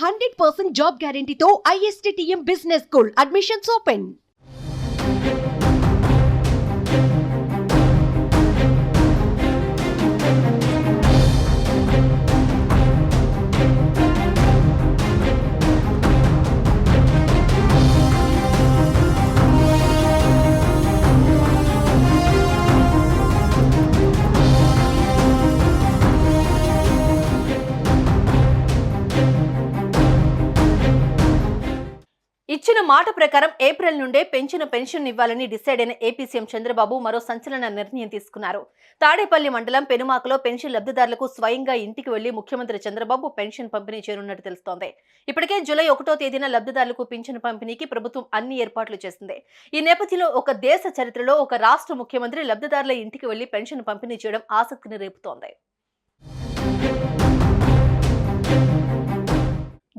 Hundred percent job గ్యారంటీతో ISTTM business school admissions open ఇచ్చిన మాట ప్రకారం ఏప్రిల్ నుండే పెంచిన పెన్షన్ ఇవ్వాలని డిసైడ్ అయిన ఏపీ సీఎం చంద్రబాబు మరో సంచలన నిర్ణయం తీసుకున్నారు. తాడేపల్లి మండలం పెనుమాకలో పెన్షన్ లబ్ధిదారులకు స్వయంగా ఇంటికి వెళ్ళి ముఖ్యమంత్రి చంద్రబాబు పెన్షన్ పంపిణీ చేరున్నట్టు తెలుస్తోంది. ఇప్పటికే జూలై ఒకటో తేదీన లబ్ధిదారులకు పెన్షన్ పంపిణీకి ప్రభుత్వం అన్ని ఏర్పాట్లు చేసింది. ఈ నేపథ్యంలో ఒక దేశ చరిత్రలో ఒక రాష్ట్ర ముఖ్యమంత్రి లబ్ధిదారుల ఇంటికి వెళ్ళి పెన్షన్ పంపిణీ చేయడం ఆసక్తిని రేపుతోంది.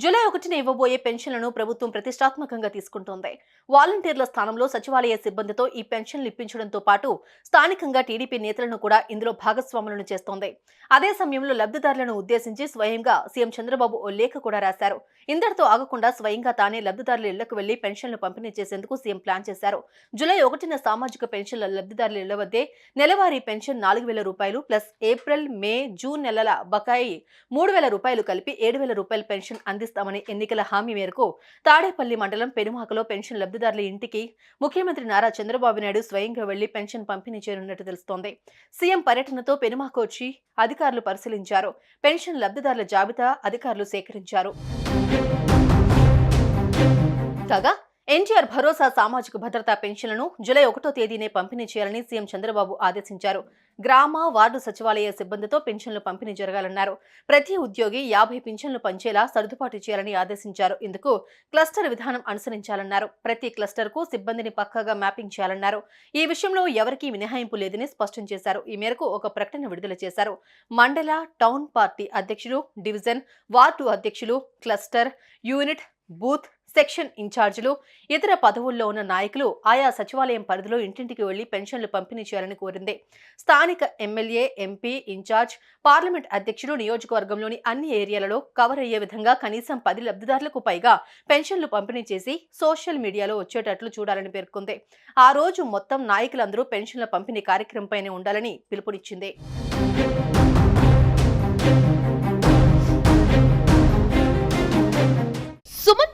జూలై ఒకటిన ఇవ్వబోయే పెన్షన్లను ప్రభుత్వం ప్రతిష్టాత్మకంగా తీసుకుంటోంది. వాలంటీర్ల స్థానంలో సచివాలయ సిబ్బందితో ఈ పెన్షన్లు ఇప్పించడంతో పాటు స్థానికంగా టీడీపీ నేతలను కూడా ఇందులో భాగస్వాములను చేస్తోంది. అదే సమయంలో లబ్ధిదారులను ఉద్దేశించి స్వయంగా సీఎం చంద్రబాబు ఓ లేఖ కూడా రాశారు. ఇందరితో ఆగకుండా స్వయంగా తానే లబ్ధిదారుల ఇళ్ళకు వెళ్ళి పెన్షన్లు పంపిణీ చేసేందుకు సీఎం ప్లాన్ చేశారు. జూలై ఒకటిన సామాజిక పెన్షన్ల లబ్ధిదారుల ఇళ్ళ వద్దే నెలవారీ పెన్షన్ నాలుగు వేల రూపాయలు ప్లస్ ఏప్రిల్ మే జూన్ నెలల బకాయి మూడు వేల రూపాయలు కలిపి ఏడు వేల రూపాయల పెన్షన్ అందిస్తామని ఎన్నికల హామీ మేరకు తాడేపల్లి మండలం పెనుమాకలో పెన్షన్ లబ్ధిదారుల ఇంటికి ముఖ్యమంత్రి నారా చంద్రబాబు నాయుడు స్వయంగా వెళ్ళి పెన్షన్ పంపిణీ చేయనున్నట్టు తెలుస్తోంది. సీఎం పర్యటనతో పెనుమాక వచ్చి అధికారులు పరిశీలించారు. పెన్షన్ లబ్ధిదారుల జాబితా అధికారులు సేకరించారు. కాగా ఎన్టీఆర్ భరోసా సామాజిక భద్రతా పెన్షన్లను జూలై ఒకటో తేదీనే పంపిణీ చేయాలని సీఎం చంద్రబాబు ఆదేశించారు. గ్రామ వార్డు సచివాలయ సిబ్బందితో పెన్షన్లు పంపిణీ జరగాలన్నారు. ప్రతి ఉద్యోగి యాభై పింఛన్లు పంచేలా సర్దుబాటు చేయాలని ఆదేశించారు. ఇందుకు క్లస్టర్ విధానం అనుసరించాలన్నారు. ప్రతి క్లస్టర్కు సిబ్బందిని పక్కాగా మ్యాపింగ్ చేయాలన్నారు. ఈ విషయంలో ఎవరికీ మినహాయింపు లేదని స్పష్టం చేశారు. ఈ మేరకు ఒక ప్రకటన విడుదల చేశారు. మండల టౌన్ పార్టీ అధ్యక్షులు డివిజన్ వార్డు అధ్యక్షులు క్లస్టర్ యూనిట్ బూత్ సెక్షన్ ఇన్ఛార్జీలు ఇతర పదవుల్లో ఉన్న నాయకులు ఆయా సచివాలయం పరిధిలో ఇంటింటికి వెళ్ళి పెన్షన్లు పంపిణీ చేయాలని కోరింది. స్థానిక ఎమ్మెల్యే ఎంపీ ఇన్ఛార్జ్ పార్లమెంట్ అధ్యక్షుడు నియోజకవర్గంలోని అన్ని ఏరియాలలో కవర్ అయ్యే విధంగా కనీసం పది లబ్ధిదారులకు పైగా పెన్షన్లు పంపిణీ చేసి సోషల్ మీడియాలో వచ్చేటట్లు చూడాలని పేర్కొంది. ఆ రోజు మొత్తం నాయకులందరూ పెన్షన్ల పంపిణీ కార్యక్రమంపైనే ఉండాలని పిలుపునిచ్చింది.